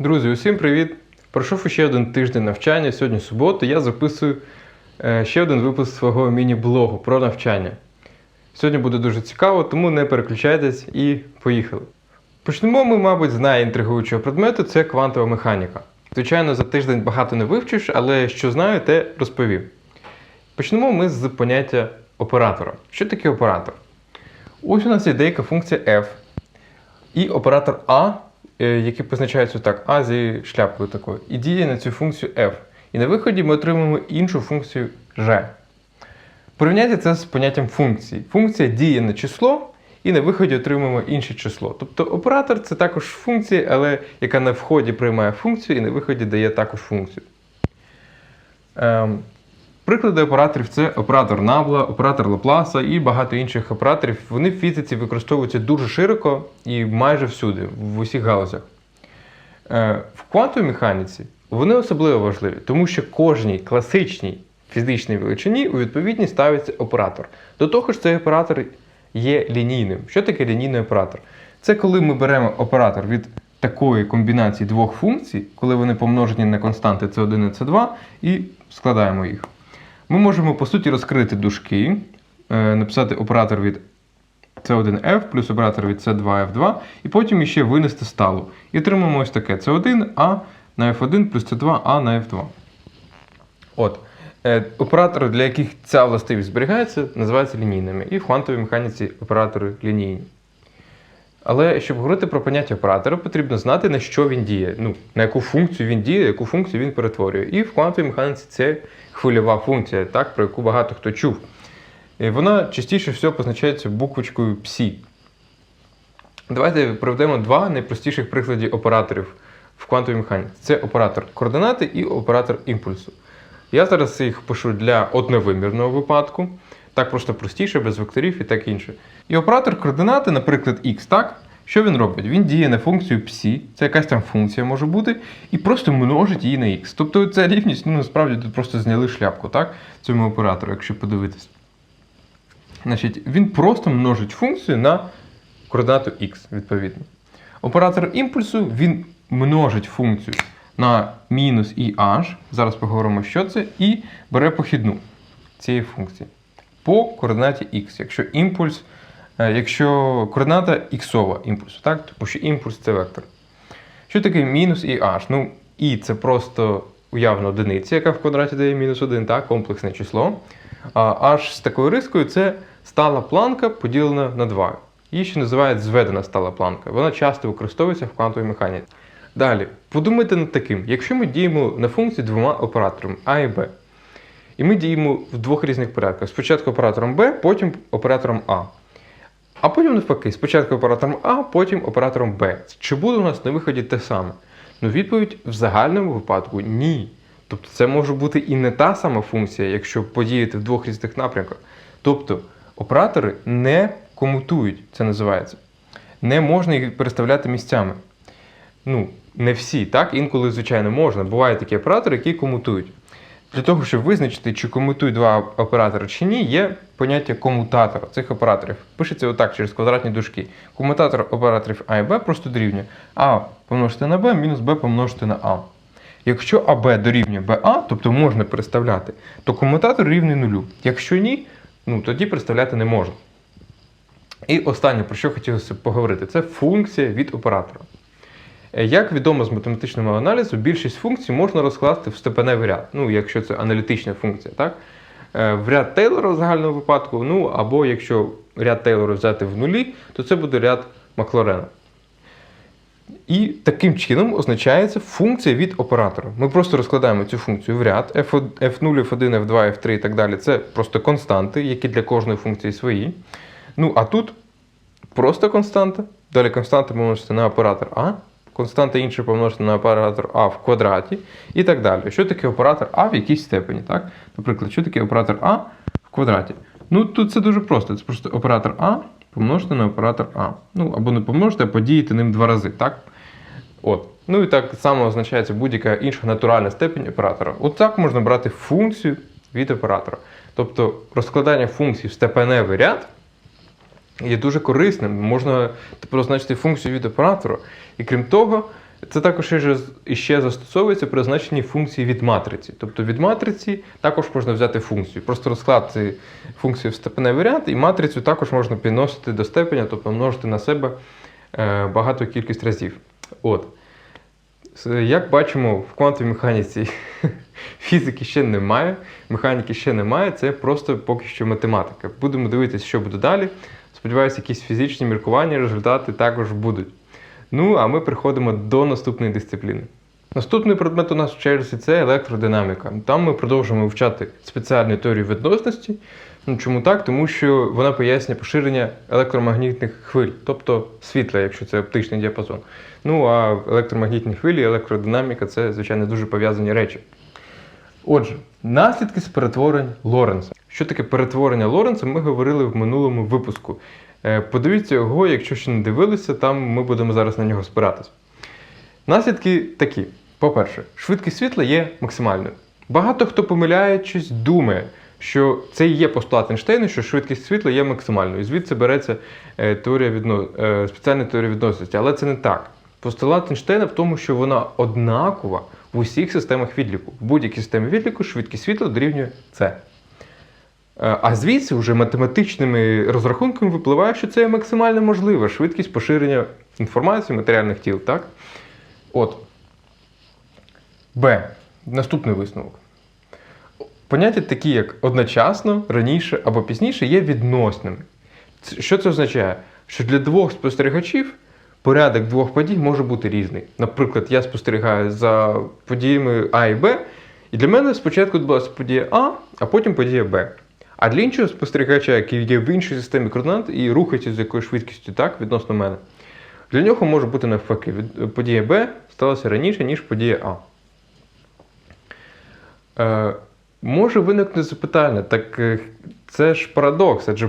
Друзі, усім привіт! Пройшов ще один тиждень навчання. Сьогодні субота. Я записую е, ще один випуск свого міні-блогу про навчання. Сьогодні буде дуже цікаво, тому не переключайтесь і поїхали. Почнемо ми, мабуть, з найінтригуючого предмету це квантова механіка. Звичайно, за тиждень багато не вивчиш, але що знаю, те розповім. Почнемо ми з поняття оператора. Що таке оператор? Ось у нас є деяка функція f, і оператор А, е, який позначається так, А зі шляпкою такою, і діє на цю функцію f. І на виході ми отримуємо іншу функцію g. Порівняйте це з поняттям функції. Функція діє на число, і на виході отримуємо інше число. Тобто оператор це також функція, але яка на вході приймає функцію і на виході дає також функцію. Ем, Приклади операторів це оператор Набла, оператор Лапласа і багато інших операторів. Вони в фізиці використовуються дуже широко і майже всюди, в усіх галузях. Е, В квантовій механіці вони особливо важливі, тому що кожній класичній фізичній величині у відповідність ставиться оператор. До того ж, цей оператор є лінійним. Що таке лінійний оператор? Це коли ми беремо оператор від такої комбінації двох функцій, коли вони помножені на константи c1 і c2, і складаємо їх. Ми можемо, по суті, розкрити дужки, е, написати оператор від C1F плюс оператор від C2F2, і потім іще винести сталу. І отримаємо ось таке C1A на F1 плюс C2A на F2. От. Е, Оператори, для яких ця властивість зберігається, називаються лінійними. І в квантовій механіці оператори лінійні. Але щоб говорити про поняття оператора, потрібно знати, на що він діє, ну, на яку функцію він діє, яку функцію він перетворює. І в квантовій механіці це хвильова функція, так, про яку багато хто чув. І вона частіше всього позначається буквочкою псі. Давайте проведемо два найпростіших приклади операторів в квантовій механіці. Це оператор координати і оператор імпульсу. Я зараз їх пишу для одновимірного випадку. Так просто простіше, без векторів і так інше. І оператор координати, наприклад, x, так? Що він робить? Він діє на функцію psi, це якась там функція може бути, і просто множить її на x. Тобто ця рівність, ну насправді тут просто зняли шляпку, так? Цьому оператору, якщо подивитись. Значить, він просто множить функцію на координату x, відповідно. Оператор імпульсу він множить функцію на мінус і h, зараз поговоримо, що це, і бере похідну цієї функції по координаті x. Якщо імпульс, е, якщо координата іксова імпульсу, так? Тому що імпульс це вектор. Що таке мінус і h? Ну, і це просто уявна одиниця, яка в квадраті дає мінус 1, так, комплексне число. А h з такою рискою це стала планка поділена на 2. Її ще називають зведена стала планка. Вона часто використовується в квантовій механіці. Далі, подумайте над таким: якщо ми діємо на функції двома операторами А і Б, і ми діємо в двох різних порядках. Спочатку оператором Б, потім оператором А. А потім навпаки, спочатку оператором А, потім оператором Б. Чи буде у нас на виході те саме? Ну, відповідь в загальному випадку ні. Тобто це може бути і не та сама функція, якщо подіяти в двох різних напрямках. Тобто оператори не комутують, це називається. Не можна їх переставляти місцями. Ну, не всі, так? Інколи, звичайно, можна. Бувають такі оператори, які комутують. Для того, щоб визначити, чи комутують два оператори чи ні, є поняття комутатора цих операторів. Пишеться отак через квадратні дужки. Комутатор операторів А і Б просто дорівнює А помножити на Б мінус Б помножити на А. Якщо АБ дорівнює БА, тобто можна переставляти, то комутатор рівний нулю. Якщо ні, ну тоді переставляти не можна. І останнє, про що хотілося поговорити, це функція від оператора. Е, Як відомо з математичного аналізу, більшість функцій можна розкласти в степеневий ряд, ну, якщо це аналітична функція, так? Е, В ряд Тейлора в загальному випадку, ну або якщо ряд Тейлора взяти в нулі, то це буде ряд Маклорена. І таким чином означається функція від оператора. Ми просто розкладаємо цю функцію в ряд F0, F1, F2, F3 і так далі. Це просто константи, які для кожної функції свої. Ну, а тут просто константа. Далі константа помножити на оператор А, константа інша помножити на оператор А в квадраті і так далі. Що таке оператор А в якійсь степені? так? Наприклад, що таке оператор А в квадраті? Ну, тут це дуже просто. Це просто оператор А помножити на оператор А. Ну, або не помножити, а подіяти ним два рази, так? От. Ну і так само означається будь-яка інша натуральна степень оператора. От так можна брати функцію від оператора. Тобто розкладання функцій в степеневий ряд є дуже корисним. Можна тепер означити функцію від оператора. І крім того, Це також іще- застосовується при значенні функції від матриці. Тобто від матриці також можна взяти функцію. Просто розкласти функцію в степеневий ряд, і матрицю також можна підносити до степеня, тобто множити на себе е, багату кількість разів. От. Як бачимо, в квантовій механіці фізики ще немає, механіки ще немає, це просто поки що математика. Будемо дивитися, що буде далі. Сподіваюся, якісь фізичні міркування, результати також будуть. Ну, а ми приходимо до наступної дисципліни. Наступний предмет у нас в черзі це електродинаміка. Там ми продовжуємо вивчати спеціальну теорію відносності. Ну, чому так? Тому що вона пояснює поширення електромагнітних хвиль, тобто світла, якщо це оптичний діапазон. Ну а електромагнітні хвилі, електродинаміка це, звичайно, дуже пов'язані речі. Отже, наслідки з перетворень Лоренца. Що таке перетворення Лоренца, ми говорили в минулому випуску. Е, Подивіться його, якщо ще не дивилися, там ми будемо зараз на нього спиратись. Наслідки такі: по-перше, швидкість світла є максимальною. Багато хто помиляючись, думає, що це і є постулат Ейнштейна, що швидкість світла є максимальною. І звідси береться е, теорія відно... е, спеціальна теорія відносності. Але це не так. Постулат Ейнштейна в тому, що вона однакова в усіх системах відліку. В будь-якій системі відліку швидкість світла дорівнює це. Е, А звідси вже математичними розрахунками випливає, що це максимально можлива швидкість поширення інформації матеріальних тіл, так? От. Б. Наступний висновок. Поняття такі, як одночасно, раніше або пізніше, є відносними. Що це означає? Що для двох спостерігачів порядок двох подій може бути різний. Наприклад, я спостерігаю за подіями А і Б, і для мене спочатку відбулася подія А, а потім подія Б. А для іншого спостерігача, який є в іншій системі координат і рухається з якоюсь швидкістю так, відносно мене, для нього може бути навпаки. Від- Подія Б сталася раніше, ніж подія А. Е, може виникнути запитання, так е, це ж парадокс, адже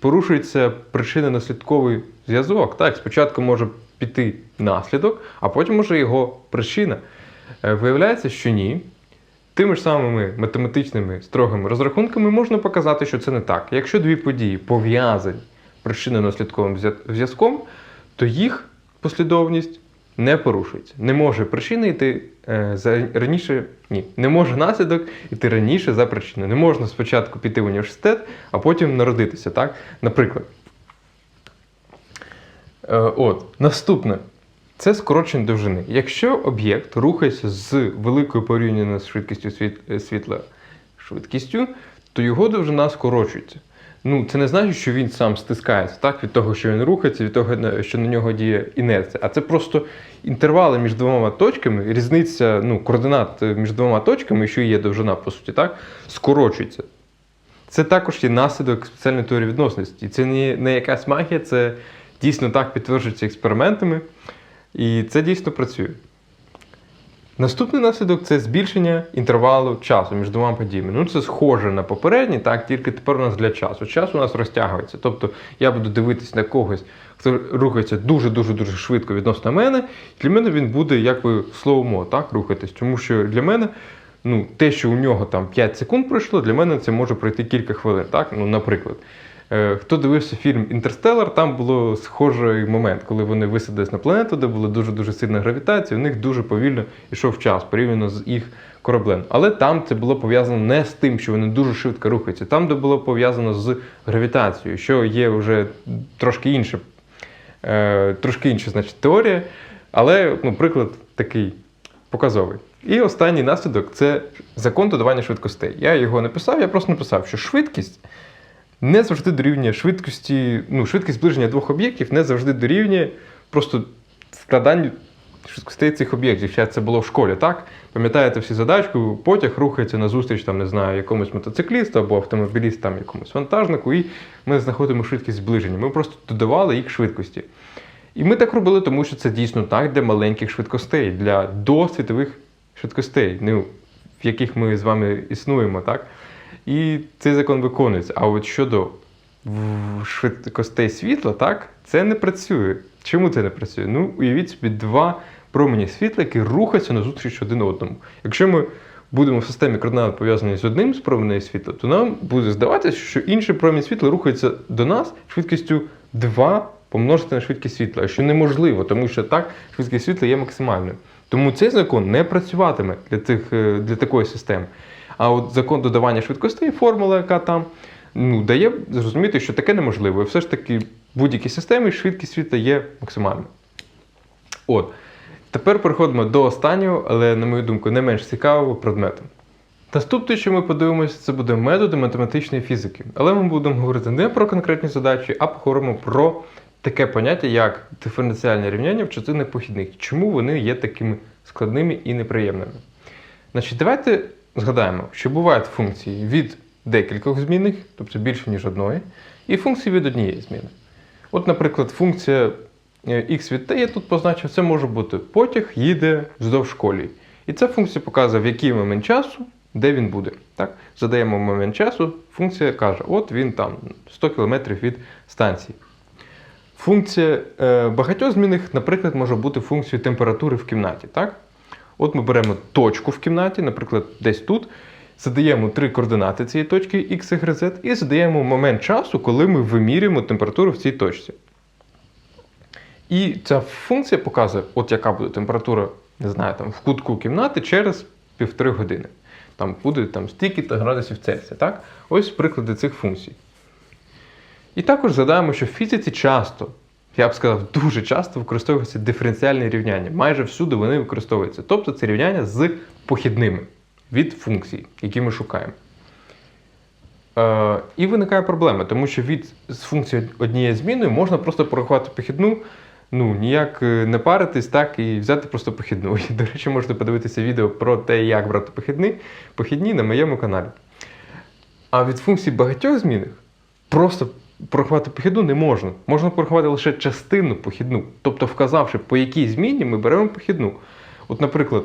порушується причинно-наслідковий зв'язок. Так, спочатку може піти наслідок, а потім може його причина. Е, виявляється, що ні. Тими ж самими математичними строгими розрахунками можна показати, що це не так. Якщо дві події пов'язані причинно-наслідковим зв'язком, то їх послідовність не порушується. Не може причина йти е, за раніше. Ні, не може наслідок йти раніше за причиною. Не можна спочатку піти в університет, а потім народитися. Так? Наприклад. Е, от, наступне. Це скорочення довжини. Якщо об'єкт рухається з великою порівняно з швидкістю е, світла швидкістю, то його довжина скорочується. Ну, це не значить, що він сам стискається так, від того, що він рухається, від того, що на нього діє інерція. А це просто інтервали між двома точками, різниця ну, координат е, між двома точками, що є довжина, по суті, так, скорочується. Це також є наслідок спеціальної теорії відносності. Це не, не якась магія, це дійсно так підтверджується експериментами. І це дійсно працює. Наступний наслідок це збільшення інтервалу часу між двома подіями. Ну, це схоже на попередній, так, тільки тепер у нас для часу. Час у нас розтягується. Тобто я буду дивитись на когось, хто рухається дуже-дуже дуже швидко відносно мене. Для мене він буде якби слоумо, так, рухатись. Тому що для мене ну, те, що у нього там 5 секунд пройшло, для мене це може пройти кілька хвилин. Так? Ну, наприклад. Е, Хто дивився фільм Інтерстеллар, там було схожий момент, коли вони висадились на планету, де була дуже-дуже сильна гравітація, у них дуже повільно йшов час порівняно з їх кораблем. Але там це було пов'язано не з тим, що вони дуже швидко рухаються, там, де було пов'язано з гравітацією, що є вже трошки інше, е, трошки інша значить, теорія, але ну, приклад такий показовий. І останній наслідок це закон додавання швидкостей. Я його не писав, я просто написав, що швидкість не завжди дорівнює швидкості, ну, швидкість зближення двох об'єктів не завжди дорівнює просто складанню швидкостей цих об'єктів. Ще це було в школі, так? Пам'ятаєте всі задачку, потяг рухається назустріч, там, не знаю, якомусь мотоциклісту або автомобілісту, там, якомусь вантажнику, і ми знаходимо швидкість зближення. Ми просто додавали їх швидкості. І ми так робили, тому що це дійсно так для маленьких швидкостей, для досвітових швидкостей, ну, в яких ми з вами існуємо, так? І цей закон виконується. А от щодо швидкостей світла, так, це не працює. Чому це не працює? Ну, уявіть собі два промені світла, які рухаються назустріч один одному. Якщо ми будемо в системі координат пов'язані з одним з променей світла, то нам буде здаватися, що інший промінь світла рухається до нас швидкістю 2 помножити на швидкість світла, що неможливо, тому що так швидкість світла є максимальною. Тому цей закон не працюватиме для, цих, е, для такої системи. А от закон додавання швидкостей, формула, яка там, ну, дає зрозуміти, що таке неможливо. І все ж таки в будь-якій системі швидкість світла є максимальною. От. Тепер переходимо до останнього, але, на мою думку, не менш цікавого предмету. Наступне, що ми подивимося, це буде методи математичної фізики. Але ми будемо говорити не про конкретні задачі, а поговоримо про таке поняття, як диференціальне рівняння в частинах похідних. Чому вони є такими складними і неприємними? Значить, давайте згадаємо, що бувають функції від декількох змінних, тобто більше, ніж одної, і функції від однієї зміни. От, наприклад, функція е, x від t я тут позначив, це може бути потяг їде вздовж колії. І ця функція показує, в який момент часу, де він буде. Так? Задаємо момент часу, функція каже, от він там 100 км від станції. Функція е, багатьох змінних, наприклад, може бути функцією температури в кімнаті. Так? От ми беремо точку в кімнаті, наприклад, десь тут, задаємо три координати цієї точки x, y, z, і задаємо момент часу, коли ми вимірюємо температуру в цій точці. І ця функція показує, от яка буде температура, не знаю, там, в кутку кімнати через півтори години. Там буде там, стільки-то градусів Цельсія. Так? Ось приклади цих функцій. І також згадаємо, що в фізиці часто, я б сказав, дуже часто використовуються диференціальні рівняння. Майже всюди вони використовуються. Тобто це рівняння з похідними від функцій, які ми шукаємо. Е, і виникає проблема, тому що від з функції однієї зміни можна просто порахувати похідну, ну ніяк е, не паритись, так, і взяти просто похідну. І, до речі, можете подивитися відео про те, як брати похідні, похідні на моєму каналі. А від функцій багатьох змінних просто порахувати похідну не можна. Можна порахувати лише частину похідну. Тобто, вказавши, по якій зміні ми беремо похідну. От, наприклад,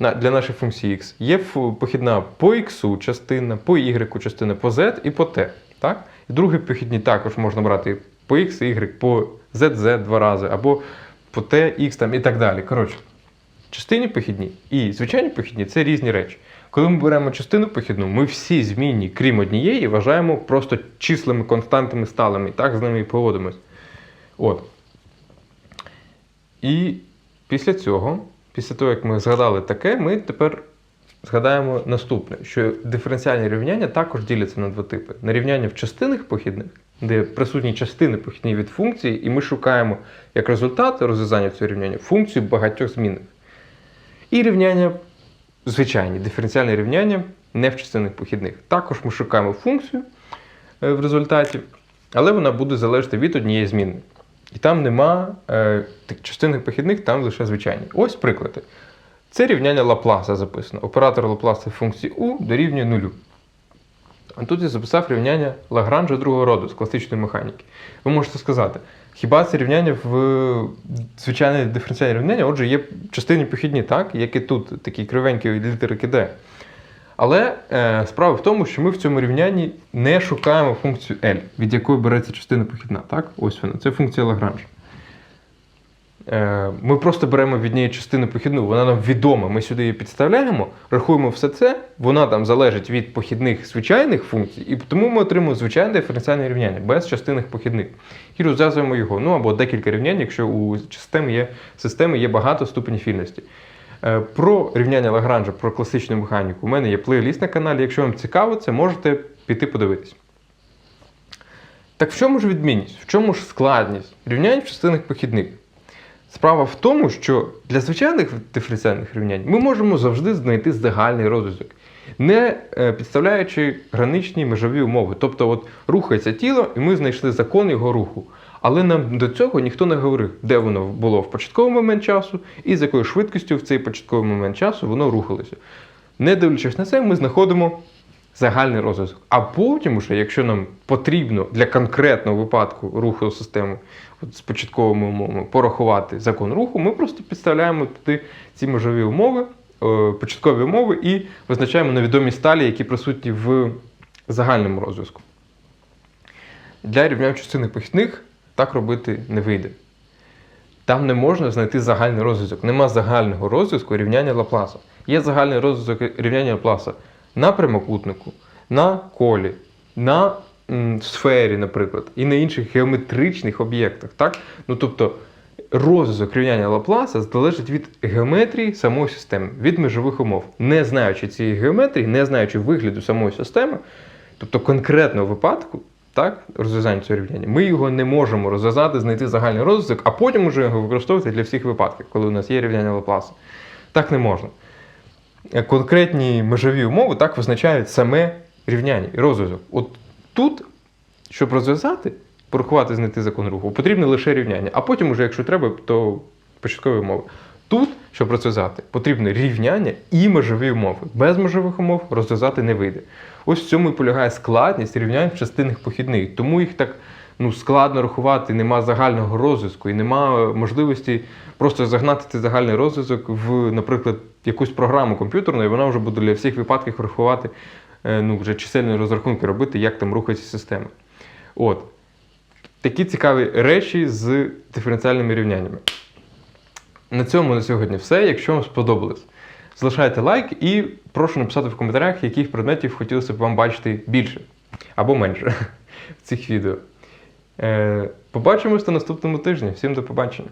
для нашої функції x є похідна по x частина, по y частина, по z і по t. Так? І другі похідні також можна брати по x, y, по zz два рази, або по t, x там, і так далі. Коротше, частинні похідні і звичайні похідні це різні речі. Коли ми беремо частину похідну, ми всі змінні, крім однієї, вважаємо просто числами, константами сталими, і так з ними і поводимось. От. І після цього, після того, як ми згадали таке, ми тепер згадаємо наступне: що диференціальні рівняння також діляться на два типи: на рівняння в частинних похідних, де присутні частини похідні від функції, і ми шукаємо як результат розв'язання цього рівняння функцію багатьох змінних. І рівняння звичайні, диференціальні рівняння не в частинних похідних. Також ми шукаємо функцію е, в результаті, але вона буде залежати від однієї зміни. І там нема е, частинних похідних, там лише звичайні. Ось приклади. Це рівняння Лапласа записано. Оператор Лапласа функції U дорівнює нулю. А тут я записав рівняння Лагранжа другого роду з класичної механіки. Ви можете сказати, хіба це рівняння в звичайне диференціальне рівняння, отже, є частини похідні, так, як і тут, такі кривенькі від літерики D. Але е, справа в тому, що ми в цьому рівнянні не шукаємо функцію L, від якої береться частина похідна. Так? Ось вона. Це функція Лагранжа. Е, ми просто беремо від неї частину похідну, вона нам відома. Ми сюди її підставляємо, рахуємо все це, вона там залежить від похідних звичайних функцій, і тому ми отримуємо звичайне диференціальне рівняння без частинних похідних. І розв'язуємо його. Ну або декілька рівнянь, якщо у системи є, системи є багато ступенів фільності. Е, Про рівняння Лагранжа, про класичну механіку, у мене є плейліст на каналі. Якщо вам цікаво, це можете піти подивитись. Так в чому ж відмінність? В чому ж складність рівнянь в частинних похідних? Справа в тому, що для звичайних диференціальних рівнянь ми можемо завжди знайти загальний розв'язок, не е, підставляючи граничні межові умови. Тобто, от рухається тіло, і ми знайшли закон його руху. Але нам до цього ніхто не говорив, де воно було в початковий момент часу і з якою швидкістю в цей початковий момент часу воно рухалося. Не дивлячись на це, ми знаходимо загальний розв'язок. А потім, уже, якщо нам потрібно для конкретного випадку руху системи от з початковими умовами порахувати закон руху, ми просто підставляємо туди ці межові умови, е, початкові умови і визначаємо невідомі сталі, які присутні в загальному розв'язку. Для рівнянь частини похідних так робити не вийде. Там не можна знайти загальний розв'язок. Нема загального розв'язку рівняння Лапласа. Є загальний розв'язок рівняння Лапласа на прямокутнику, на колі, на м, сфері, наприклад, і на інших геометричних об'єктах. Так? Ну, тобто, розв'язок рівняння Лапласа залежить від геометрії самої системи, від межових умов. Не знаючи цієї геометрії, не знаючи вигляду самої системи, тобто конкретного випадку, так, розв'язання цього рівняння, ми його не можемо розв'язати, знайти загальний розв'язок, а потім уже його використовувати для всіх випадків, коли у нас є рівняння Лапласа. Так не можна. Е, Конкретні межові умови так визначають саме рівняння і розв'язок. От тут, щоб розв'язати, порахувати, знайти закон руху, потрібне лише рівняння, а потім, уже, якщо треба, то початкові умови. Тут, щоб розв'язати, потрібне рівняння і межові умови. Без межових умов розв'язати не вийде. Ось в цьому і полягає складність рівнянь в частинних похідних. Тому їх так ну, складно рахувати, нема загального розв'язку і нема можливості просто загнати цей загальний розв'язок в, наприклад, якусь програму комп'ютерну, і вона вже буде для всіх випадків рахувати, е, ну, вже чисельні розрахунки робити, як там рухаються системи. От. Такі цікаві речі з диференціальними рівняннями. На цьому на сьогодні все. Якщо вам сподобалось, залишайте лайк і прошу написати в коментарях, яких предметів хотілося б вам бачити більше або менше в цих відео. Е, Побачимось на наступному тижні. Всім до побачення!